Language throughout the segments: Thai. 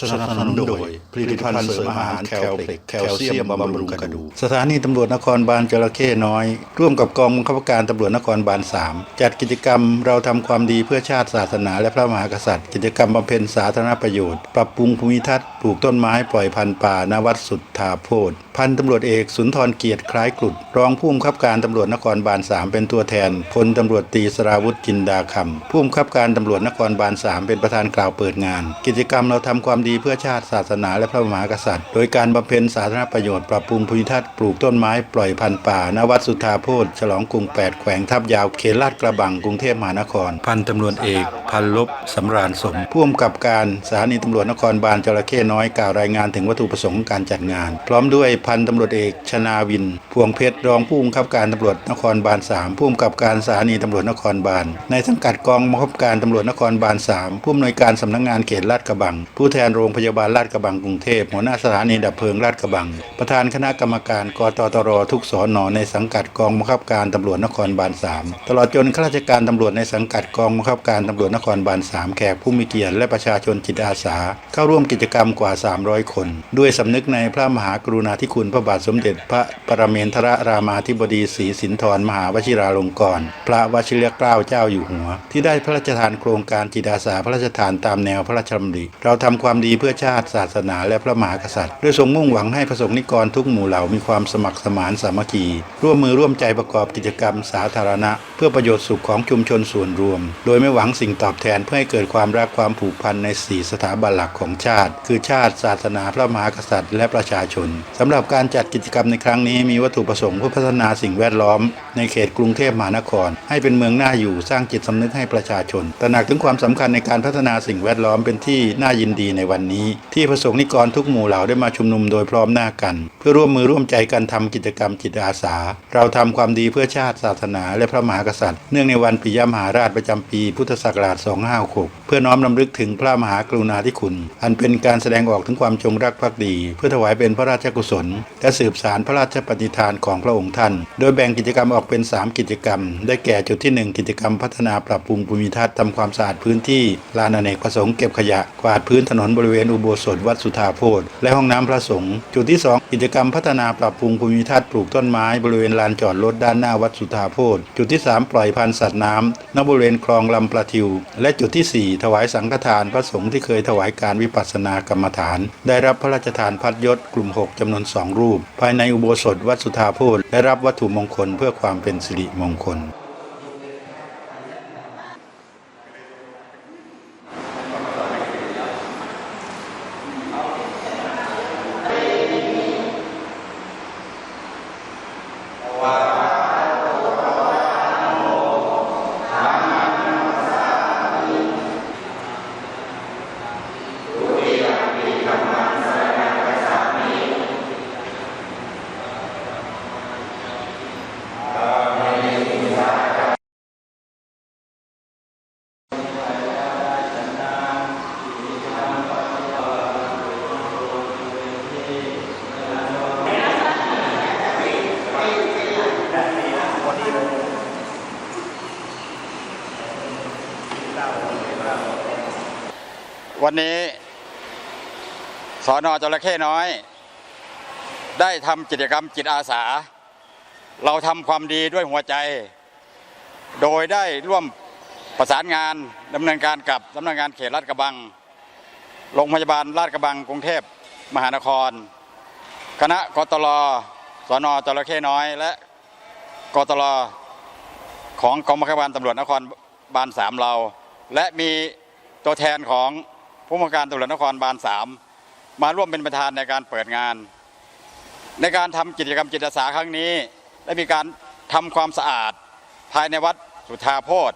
สนับสนุนโดยผลิตภัณฑ์เสริมอาหารแคลเพล็กแคลเซียมบำรุงกระดูกสถานีตำรวจนครบาลจระเข้น้อย ร่วมกับกองบังคับการตำรวจนครบาล 3 จัดกิจกรรมเราทำความดีเพื่อชาติศาสนา และพระมหากษัตริย์ กิจกรรมบำเพ็ญสาธารณประโยชน์ ปรับปรุงภูมิทัศน์ปลูกต้นไม้ปล่อยพันธุ์ป่านวัดสุทธาโพธพันตำรวจเอกสุนทรเกียรติคล้ายกลุดรองผู้บังคับการตำรวจนครบาล3เป็นตัวแทนพลตำรวจตีสราวุฒิจินดาคำผู้บังคับการตำรวจนครบาล3เป็นประธานกล่าวเปิดงาน กิจกรรมเราทำความดีเพื่อชาติศาสนาและพระมหากษัตริย์ โดยการบำเพ็ญสาธารณประโยชน์ปรับปรุงภูมิทัศน์ปลูกต้นไม้ปล่อยพันธุ์ป่าณวัดสุทธาโพธฉลองกรุง8แขวงทับยาวเขตลาดกระบังกรุงเทพมหานคร พันตำรวจเอกพันลบสำราญสมผู้กำกับการสถานีตำรวจนครบาลจระเข้น้อยกล่าวรายงานถึงวัตถุประสงค์การจัดงาน พร้อมด้วยพันตำรวจเอกชนาวิน พวงเพชรรองผู้กำกับการตำรวจนครบาล3ผู้กำกับการสถานีตำรวจนครบาลในสังกัดกองบังคับการตำรวจนครบาล3ผู้อำนวยการสำนักงานเขตลาดกระบัง ผู้แทนโรงพยาบาลลาดกระบังกรุงเทพหัวหน้าสถานีดับเพลิงลาดกระบัง ประธานคณะกรรมการกตตรทุกสอนอในสังกัดกองบังคับการตำรวจนครบาล3ตลอดจนข้าราชการตำรวจในสังกัดกองบังคับการตำรวจนครบาล3แขกผู้มีเกียรติและประชาชนจิตอาสา เข้าร่วมกิจกรรมกว่า 300 คน ด้วยสำนึกในพระมหากรุณาธิคุณพระบาทสมเด็จพระปรเมนทรรามาธิบดีศรีสินธรมหาวชิราลงกรณ์พระวชิรเกล้าเจ้าอยู่หัว ที่ได้พระราชทานโครงการจิตอาสาพระราชทานตามแนวพระราชดำริเราทำความดีเพื่อชาติศาสนาและพระมหากษัตริย์ด้วยทรงมุ่งหวังให้ประสงค์นิกรทุกหมู่เหล่ามีความสมัครสมานสามัคคี ร่วมมือร่วมใจประกอบกิจกรรมสาธารณะ เพื่อประโยชน์สุขของชุมชนส่วนรวม โดยไม่หวังสิ่งตอบแทนเพื่อให้เกิดความรักความผูกพันในสี่สถาบันหลักของชาติ คือชาติศาสนาพระมหากษัตริย์ และประชาชนสำหรับการจัดกิจกรรมในครั้งนี้มีวัตถุประสงค์เพื่อพัฒนาสิ่งแวดล้อม ในเขตกรุงเทพมหานคร ให้เป็นเมืองน่าอยู่สร้างจิตสำนึกให้ประชาชน ตระหนักถึงความสำคัญในการพัฒนาสิ่งแวดล้อมเป็นที่น่ายินดีในวันนี้ ที่ประสงค์นิกรทุกหมู่เหล่าได้มาชุมนุมโดยพร้อมหน้ากัน เพื่อร่วมมือร่วมใจกันทำกิจกรรมจิตอาสา เราทำความดีเพื่อชาติศาสนา และพระมหากษัตริย์ เนื่องในวันปิยมหาราชประจำปี พุทธศักราช 256 เพื่อน้อมรำลึกถึงพระมหากรุณาธิคุณ อันเป็นการแสดงออกถึงความจงรักภักดี เพื่อถวายเป็นพระราชกุศลและสืบสารพระราชปณิธานของพระองค์ท่าน โดยแบ่งกิจกรรมออกเป็น 3 กิจกรรม ได้แก่จุดที่ 1 กิจกรรมพัฒนาปรับปรุงภูมิทัศน์ทำความสะอาดพื้นที่ลานอเนกประสงค์เก็บขยะ กวาดพื้นถนนบริเวณอุโบสถวัดสุธาโพธและห้องน้ำพระสงฆ์จุดที่ 2 กิจกรรมพัฒนาปรับปรุงภูมิทัศน์ปลูกต้นไม้บริเวณลานจอดรถด้านหน้าวัดสุธาโพธจุดที่ 3 ปล่อยพันธุ์สัตว์น้ำณบริเวณคลองลำประทิว และจุดที่ 4 ถวายสังฆทานพระสงฆ์ที่เคยถวายการวิปัสสนากรรมฐาน ได้รับพระราชทานพัดยศกลุ่ม 6จำนวนสองรูป ภายในอุโบสถวัดสุธาโพธและรับวัตถุมงคลเพื่อความเป็นสิริมงคล วันนี้สอนอจระเข้น้อย ได้ทำกิจกรรมจิตอาสา เราทำความดีด้วยหัวใจ โดยได้ร่วมประสานงานดำเนินการกับสำนักงานเขตลาดกระบัง โรงพยาบาลลาดกระบังกรุงเทพมหานคร คณะกตลสนจระเข้น้อย และกตลของกองบังคับการตำรวจนครบาลสามเรา และมีตัวแทนของ ผู้บังการตำรวจนครบาลสามมาร่วมเป็นประธานในการเปิดงาน ในการทำกิจกรรมจิตอาสาครั้งนี้ ได้มีการทำความสะอาดภายในวัดสุทธาโพธ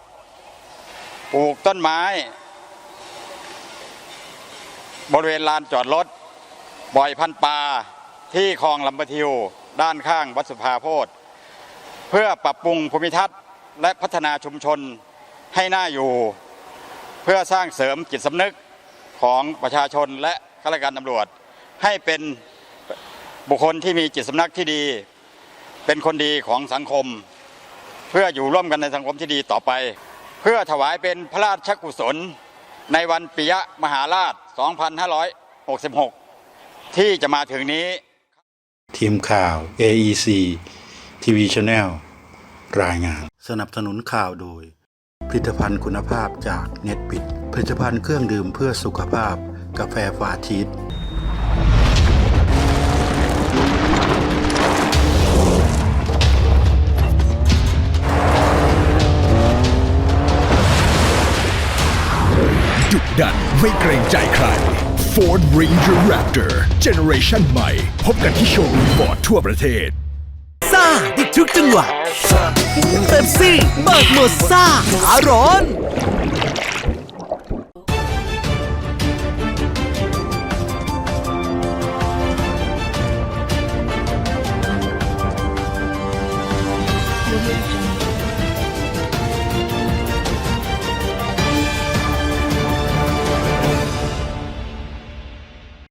ปลูกต้นไม้ บริเวณลานจอดรถบ่อยพันปลาที่คลองลำปะทิว ด้านข้างวัดสุภาโพธเพื่อปรับปรุงภูมิทัศน์และพัฒนาชุมชนให้น่าอยู่ เพื่อสร้างเสริมจิตสำนึก ของประชาชนและข้าข้าราชการตำรวจ ให้เป็นบุคคลที่มีจิตสำนึกที่ดี เป็นคนดีของสังคม เพื่ออยู่ร่วมกันในสังคมที่ดีต่อไป เพื่อถวายเป็นพระราชกุศล ในวันปิยมหาราช 2566 ที่จะมาถึงนี้ ทีมข่าว AEC TV Channel รายงาน สนับสนุนข่าวโดย ผลิตภัณฑ์คุณภาพจากเน็ตปิด ผลิตภัณฑ์เครื่องดื่มเพื่อสุขภาพ กาแฟฟาชีสดุดันไม่เกรงใจใคร Ford Ranger Raptor Generation ใหม่ พบกันที่โชว์รูมฟอร์ดทั่วประเทศซ่าได้ทุกจังหวะเป๊ปซี่เบิกหมดซ่าขาร้อน